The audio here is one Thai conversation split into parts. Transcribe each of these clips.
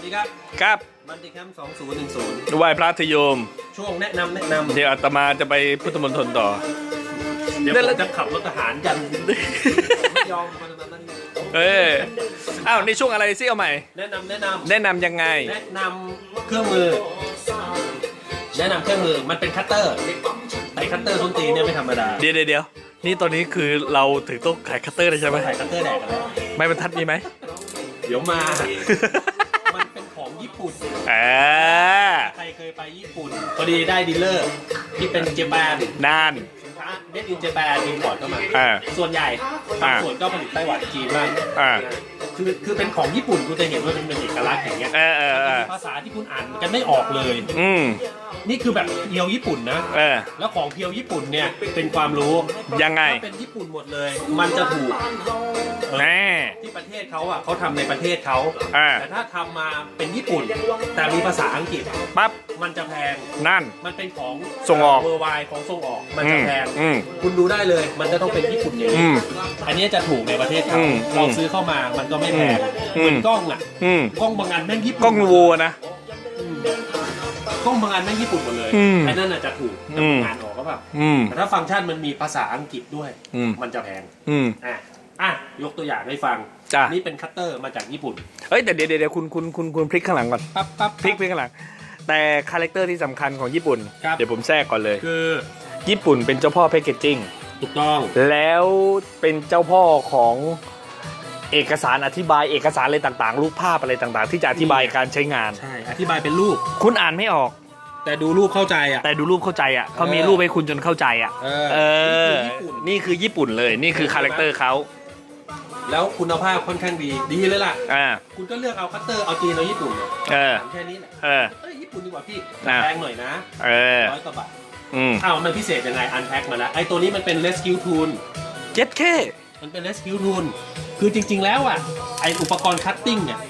วัสดีครับ ครับ มันติแคมป์2010ไหว้พระทยม ช่วงแนะนำแนะนำเดี๋ยวอาตมาจะไปพุทธมณฑลต่อ เดี๋ยวเดี๋ยวผเรามจะขับรถทหารยันไม่ยอมมาตอนนั้นเอออ้าวนี่ช่วงอะไรซิเอาใหม่ แนะนำแนะนแนะนำยังไงำแนะนำเครื่องมือ แนะนำเครื่องมือ มันเป็นคัตเตอร์แต่คัตเตอร์ส้นตีนเนี่ยไม่ธรรมดาเดี๋ยวเดี๋ยวเดี๋ยวนี่ตอนนี้คือเราถึงต้องขายคัตเตอร์เลยใช่ไหมใส่คัตเตอร์แดกกันแล้วไม่บรรทัดมีไหม เดี๋ยวมา ปุ่นอ่าใครเคยไปญี่ปุ่นพอดีได้ดีลเลอร์ที่เป็นเจแปนนานสินค้าเด็ดอินเจแปนอินพอร์ตเข้ามาอ่าส่วนใหญ่บางส่วนก็ผลิตไต้หวันจีนบ้างอ่าคือคือเป็นของญี่ปุ่นคุณจะเห็นว่าเป็นเป็นเอกลักษณ์อย่างเงี้ยเออเออเออภาษาที่คุณอ่านกันไม่ออกเลย อืม นี่คือแบบเพียวญี่ปุ่นนะ เออ แล้วของเพียวญี่ปุ่นเนี่ยเป็นความรู้ยังไง ถ้าเป็นญี่ปุ่นหมดเลย มันจะถูกเออแน่ ที่ประเทศเขาอะเขาทำในประเทศเขาอ่า แต่ถ้าทำมาเป็นญี่ปุ่น แต่มีภาษาอังกฤษปั๊บ มันจะแพง นั่น มันเป็นของส่งออกเวอร์ไวของส่งออก มันอืจะมแพงอืมคุณดูได้เลย มันจะต้องเป็นญี่ปุ่นอย่างอืนี้มอันนี้จะถูกในประเทศเขาอืมเราซื้อเข้ามา มันก็ไม่แพง อืม เหมือนกล้องอะ อืมกล้องบางอันแม่งญี่ปุ่นกล้องวัวนะอืม กล้องบางอันแม่งญี่ปุ่นหมดเลยอืมอันนั้นอาจจะถูกอืมงานออกก็เปล่าอืม แต่ถ้าฟังก์ชันมันมีภาษาอังกฤษด้วย อืม มันจะแพงอืม อะอะยกตัวอย่างให้ฟังจ้ะ นี่เป็นคัตเตอร์มาจากญี่ปุ่นเฮ้ยแต่เดี๋ยวเดี๋ยวเดี๋ยวคุณคุณคุณคุณพลิกข้างหลังก่อนปั๊บปั๊บพลิกพลิกข้างหลัง แต่คาแรคเตอร์ที่สำคัญของญี่ปุ่น ครับ เดี๋ยวผมแทรกก่อนเลย คือญี่ปุ่นเป็นเจ้าพ่อแพคเกจจิ้ง ถูกต้อง แล้วเป็นเจ้าพ่อของ เอกสารอธิบายเอกสารอะไรต่างๆ รูปภาพอะไรต่างๆ ที่จะอธิบายการใช้งาน ใช่อธิบายเป็นรูป คุณอ่านไม่ออก แต่ดูรูปเข้าใจอะ แต่ดูรูปเข้าใจอะเขามีรูปให้คุณจนเข้าใจอะเออ เออ นี่คือญี่ปุ่นนี่คือญี่ปุ่นเลย นี่คือคาแรคเตอร์เขาแล้วคุณภาพค่อนข้างดีดีเลยล่ะอ่าคุณก็เลือกเอาคัตเตอร์เอาจีนเอาญี่ปุ่นเนี่ยเออถามแค่นี้แหละเออเอ้ยญี่ปุ่นดีกว่าพี่อะแพงหน่อยนะเออร้อยกว่าบาทอืมอ้าวมันพิเศษยังไงอันแพ็คมาแล้วไอ้ตัวนี้มันเป็น rescue tool เจ็ดเคมันเป็น rescue tool คือจริง ๆ แล้วอะไออุปกรณ์คัตติ้งเนี่ย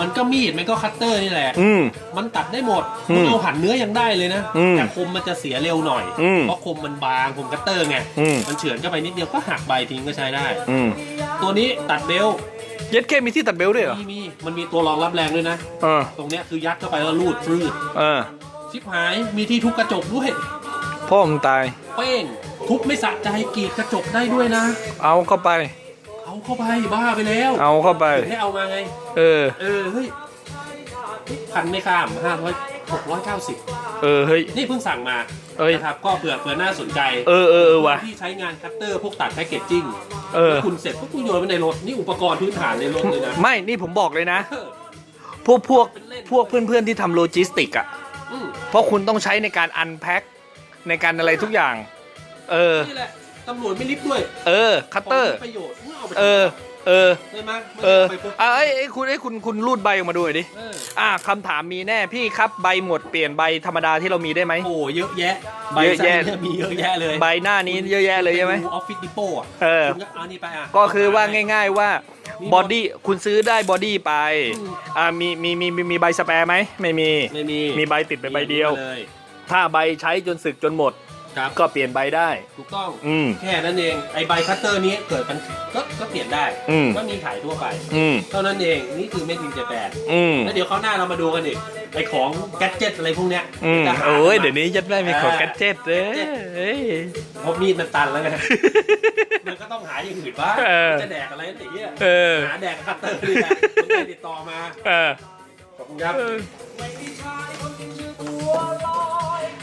มันก็มีดมันก็คัตเตอร์นี่แหละ อืม มันตัดได้หมดอืมมึงเอาหั่นเนื้อยังได้เลยนะ อืมแต่คมมันจะเสียเร็วหน่อย อืมเพราะคมมันบางคมคัตเตอร์ไง อืม มันเฉือนเข้าไปนิดเดียวก็หักใบทิ้งก็ใช้ได้ อืมตัวนี้ตัดเบลต์เจ็ดเคมีที่ตัดเบลต์ด้วยเหรอมีมีมันมีตัวรองรับแรงด้วยนะ เออตรงเนี้ยคือยัดเข้าไปแล้วรูดฟรืดเออชิบหายมีที่ทุบกระจกด้วยพ่อมึงตาย เป้งทุบไม่สะใจกรีดกระจกได้ด้วยนะ เอาเข้าไป เอาเข้าไปบ้าไปแล้วเอาเข้าไปถึงให้เอามาไง เออ เออเฮ้ยพันไม่ข้ามห้าร้อยหกร้อยเก้าสิบเออเฮ้ย นี่เพิ่งสั่งมาเอ้ย นะครับก็เผื่อเผื่อน่าสนใจเออเออเออว่ะ ที่ใช้งานคัตเตอร์พวกตัดแพคเกจจิ้งเออแล้วคุณเสร็จปุ๊บคุณโยนไว้ในรถ นี่อุปกรณ์พื้นฐานในรถเลยนะไม่นี่ผมบอกเลยนะ เออพวกพวกเป็นเล่นพวกเพื่อนๆที่ทำโลจิสติกอะ อืมเพราะคุณต้องใช้ในการอันแพ็คในการอะไรทุกอย่าง เออ นี่แหละ ตำรวจไม่ลิฟต์ด้วยเออ คัตเตอร์ ของมีประโยชน์เมื่อเอาไปเออ เออ ใช่ไหมไม่เอได้อเอาไปปุ๊บอะเอ้ยเอ้ยคุณเอ้ยคุณคุณรูดใบออกมาดูหน่อยดิ เอออะคำถามมีแน่พี่ครับใบหมดเปลี่ยนใบธรรมดาที่เรามีได้ไหม โอ้โหเยอะแยะใบเยอะแยะ สั่งเนี่ยมีเยอะแยะเลยใบหน้านี้เยอะแยะเลยใช่ไหม ออฟฟิศดิโป้อะเออ คุณก็เอานี่ไปอะ ก็คือว่าง่ายๆว่ามีหมดบอดี้คุณซื้อได้บอดี้ไปอืม อ่ามีมีมีมีมีใบสแปร์ไหมไม่มี ไม่มีมีใบติดไปใบเดียว มีเลยถ้าใบใช้จนสึกจนหมด ครับ ก็เปลี่ยนใบได้ ถูกต้องอืม แค่นั้นเองไอใบคัตเตอร์นี้เกิดมันก็ก็เปลี่ยนได้อืม ก็มีขายทั่วไป อืม เท่านั้นเองนี่คือเมดินเจแปนอืม แล้วเดี๋ยวเขาวหน้าเรามาดูกันอีกไอของแกดเจิตอะไรพวกเนี้ยอืมจะหา โอ้ยมาเดี๋ยวนี้ยัดได้มีของแกดเจ็ตเด้เอ้ย เพราะมีดมันตันแล้วไง มันก็ต้องหาอย่างอื่นบ้างเออจะแดกอะไรนั่นอย่างเงี้ยเออ หาแดกคัตเตอร์นี่แหละผมได้ติดต่อมา เออขอบคุณครับ เออ